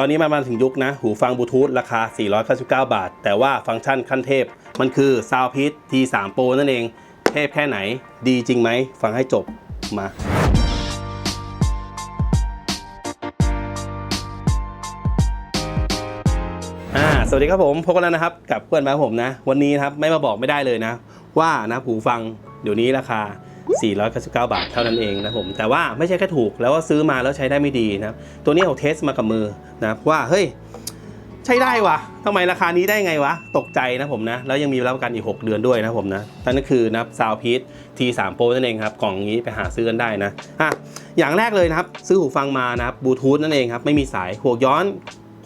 ตอนนี้มันมาถึงยุคนะ หูฟังบลูทูธราคา 499 บาท แต่ว่าฟังก์ชันขั้นเทพ มันคือ Soundpeak T3 Pro นั่นเอง เทพแค่ไหน ดีจริงไหม ฟังให้จบมาอ่าสวัสดีครับผมพบกันแล้วนะครับกับเพื่อนมาผมนะ วันนี้นะครับไม่มาบอกไม่ได้เลยนะ ว่านะหูฟังเดี๋ยวนี้ราคา 499 บาทเท่านั้นเองนะผมแต่ว่าไม่ใช่แค่ถูกแล้วก็ซื้อมาแล้วใช้ได้ไม่ดีนะครับตัวนี้ผมเทสมากับมือนะว่าเฮ้ยใช้ได้วะทำไมราคานี้ได้ไงวะ ตกใจนะผมนะ แล้วยังมีรับประกันอีก 6 เดือนด้วยนะผมนะนั่นก็คือนะซาวพีท T3 Pro นั่นเองครับ กล่องนี้ไปหาซื้อกันได้นะอะอย่างแรกเลยนะครับ ซื้อหูฟังมานะครับบลูทูธนั่นเองครับ ไม่มีสายหวกย้อน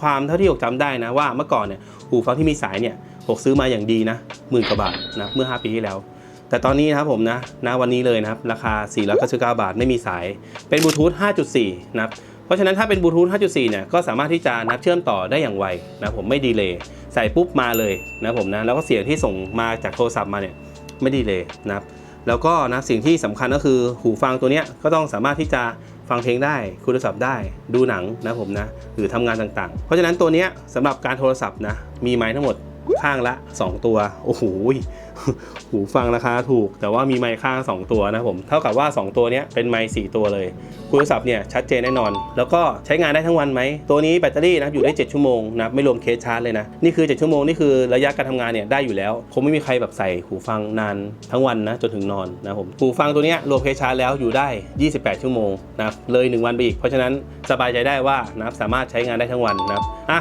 ความเท่าที่หกจำได้นะว่าเมื่อก่อนเนี่ยหูฟังที่มีสายเนี่ยหกซื้อมาอย่างดีนะหมื่นกว่าบาทนะเมื่อ 5 ปีที่แล้ว แต่ตอนนี้นะครับผมนะณวันนี้เลยนะครับราคา 499 บาทไม่มีสาย เป็นบลูทูธ 5.4 นะครับเพราะฉะนั้นถ้าเป็นบลูทูธ 5.4 เนี่ยก็สามารถที่จะนับเชื่อมต่อได้อย่างไวนะผมไม่ดีเลย์ใส่ปุ๊บมาเลยนะผมนะแล้วก็เสียงที่ส่งมาจากโทรศัพท์มาเนี่ยไม่ดีเลยนะครับแล้วก็นะสิ่งที่สำคัญก็คือหูฟังตัวเนี้ยก็ต้องสามารถที่จะฟังเพลงได้คุยโทรศัพท์ได้ดูหนังนะผมนะหรือทำงานต่างๆ เพราะฉะนั้นตัวเนี้ยสำหรับการโทรศัพท์นะมีไม้ทั้งหมด ข้างละ 2 ตัว โอ้โหหูฟังราคาถูก แต่ว่ามีไมค์ข้าง 2 ตัวนะผม เท่ากับว่า 2 ตัวนี้เป็นไมค์4ตัวเลยคุยโทรศัพท์เนี่ยชัดเจนแน่นอน แล้วก็ใช้งานได้ทั้งวันไหม ตัวนี้แบตเตอรี่นะอยู่ได้ 7 ชั่วโมงนะไม่รวมเคสชาร์จเลยนะ นี่คือ 7 ชั่วโมง นี่คือระยะการทำงานเนี่ยได้อยู่แล้ว คงไม่มีใครแบบใส่หูฟังนานทั้งวันนะจนถึงนอนนะผมหูฟังตัวนี้รวมเคสชาร์จแล้วอยู่ได้ 28 ชั่วโมงนะเลย 1 วันไปอีกเพราะฉะนั้นสบายใจได้ว่านับสามารถใช้งานได้ทั้งวันนะอะ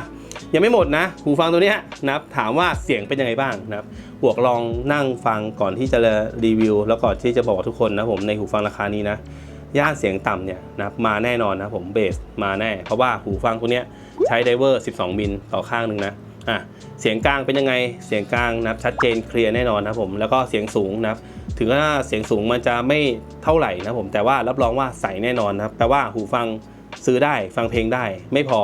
ยังไม่หมดนะหูฟังตัวนี้นะครับถามว่าเสียงเป็นยังไงบ้างนะครับบวกลองนั่งฟังก่อนที่จะรีวิว แล้วก่อนที่จะบอกทุกคนนะผมในหูฟังราคานี้นะย่านเสียงต่ำเนี่ยนะครับมาแน่นอนนะผมเบสมาแน่ เพราะว่าหูฟังตัวนี้ใช้ไดเวอร์ 12 มิลต่อข้างหนึ่งนะอะเสียงกลางเป็นยังไงเสียงกลางนะครับชัดเจนเคลียร์แน่นอนนะผมแล้วก็เสียงสูงนะครับถึงว่าเสียงสูงมันจะไม่เท่าไหร่นะผมแต่ว่ารับรองว่าใสแน่นอนนะครับแต่ว่าหูฟังซื้อได้ฟังเพลงได้ไม่พอ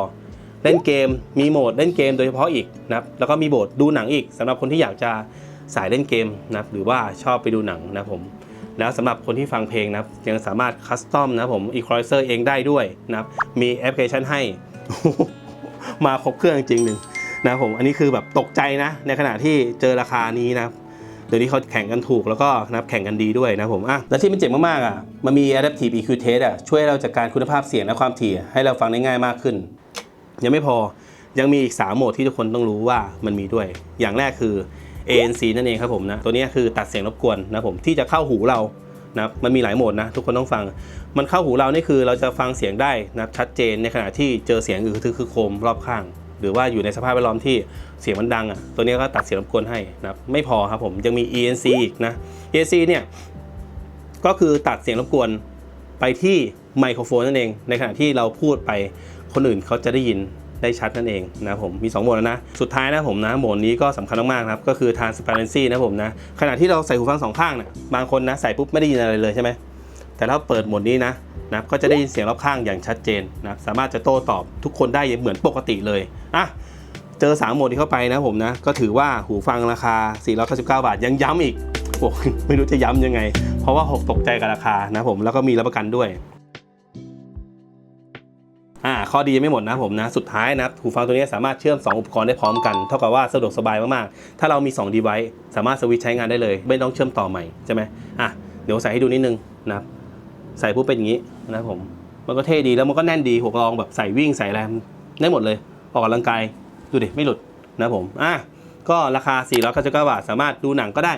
เล่นเกมมีโหมดเล่นเกมโดยเฉพาะอีกนะครับแล้วก็มีโหมดดูหนังอีกสำหรับคนที่อยากจะสายเล่นเกมนะครับหรือว่าชอบไปดูหนังนะผมแล้วสำหรับคนที่ฟังเพลงนะครับยังสามารถคัสตอมนะผมอีควอไลเซอร์เองได้ด้วยนะครับมีแอปพลิเคชันให้ มาครบเครื่องจริงหนึ่งนะผมอันนี้คือแบบตกใจนะ ในขณะที่เจอราคานี้นะเดี๋ยวนี้เขาแข่งกันถูกแล้วก็นะแข่งกันดีด้วยนะผมอะและที่มันเจ๋งมากๆอะมันมี Adaptive EQ Test อะช่วยเราจัดการคุณภาพเสียงและความถี่ให้เราฟังได้ง่ายมากขึ้น ยังไม่พอยังมีอีก 3 โหมดที่ทุกคนต้องรู้ว่ามันมีด้วย อย่างแรกคือ ANC นั่นเองครับผมนะ ตัวนี้คือตัดเสียงรบกวนนะผมที่จะเข้าหูเรานะมันมีหลายโหมดนะทุกคนต้องฟัง มันเข้าหูเรานี่คือเราจะฟังเสียงได้นะชัดเจนในขณะที่เจอเสียงอือทึกคือโคมรอบข้าง หรือว่าอยู่ในสภาพแวดล้อมที่เสียงมันดังอะตัวนี้ก็ตัดเสียงรบกวนให้นะไม่พอครับผมยังมี ENC อีกนะ ENC เนี่ยก็คือตัดเสียงรบกวนไปที่ไมโครโฟนนั่นเอง ในขณะที่เราพูดไป คนอื่นเขาจะได้ยินได้ชัดนั่นเองนะผมมี2โหมดแล้วนะ สุดท้ายนะผมนะโหมดนี้ก็สำคัญมากๆครับ ก็คือ transparency นะผมนะ ขณะที่เราใส่หูฟังสองข้างนะบางคนนะใส่ปุ๊บไม่ได้ยินอะไรเลยใช่ไหมแต่ถ้าเปิดโหมดนี้นะนะก็จะได้ยินเสียงรอบข้างอย่างชัดเจนนะสามารถจะโต้ตอบทุกคนได้เหมือนปกติเลยอะเจอ 3 โหมดที่เข้าไปนะผมนะ ก็ถือว่าหูฟังราคา 499 บาทยังย้ำอีกโอ้ไม่รู้จะย้ำยังไง เพราะว่าหกตกใจกับราคานะผมแล้วก็มีรับประกันด้วย ข้อดียังไม่หมดนะผมนะ สุดท้ายนะหูฟังตัวนี้สามารถเชื่อม 2 อุปกรณ์ได้พร้อมกัน เท่ากับว่าสะดวกสบายมากๆ ถ้าเรามี 2 device สามารถสวิตช์ใช้งานได้เลย ไม่ต้องเชื่อมต่อใหม่ใช่ไหมอะเดี๋ยวใส่ให้ดูนิดนึงนะใส่ปุ๊บเป็นอย่างนี้นะผมมันก็เท่ดีแล้วมันก็แน่นดีหัวกรองแบบใส่วิ่งใส่อะไรได้หมดเลย ออกกำลังกายดูดิไม่หลุดนะผมอะก็ราคา 499 บาท สามารถดูหนังก็ได้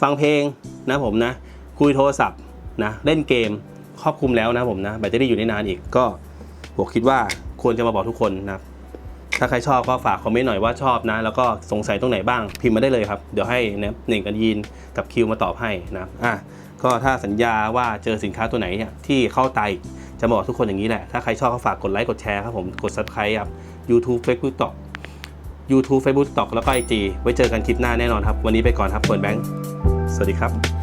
ฟังเพลงนะผมนะ คุยโทรศัพท์นะ เล่นเกม ครอบคลุมแล้วนะผมนะ แบตเตอรี่อยู่ได้นานอีกก็ ผมคิดว่าควรจะมาบอกทุกคนนะครับ ถ้าใครชอบก็ฝากคอมเมนต์หน่อยว่าชอบนะ แล้วก็สงสัยตรงไหนบ้างพิมพ์มาได้เลยครับ เดี๋ยวให้นะหนึ่งกับยีนกับคิวมาตอบให้นะอะก็ถ้าสัญญาว่าเจอสินค้าตัวไหนเนี่ยที่เข้าไตจะบอกทุกคนอย่างนี้แหละ ถ้าใครชอบก็ฝากกดไลค์กดแชร์ครับผมกด subscribe ครับ YouTube Facebook TikTok YouTube Facebook TikTok แล้วก็ IG ไว้เจอกันคลิปหน้าแน่นอนครับ วันนี้ไปก่อนครับเปิดแบงค์สวัสดีครับ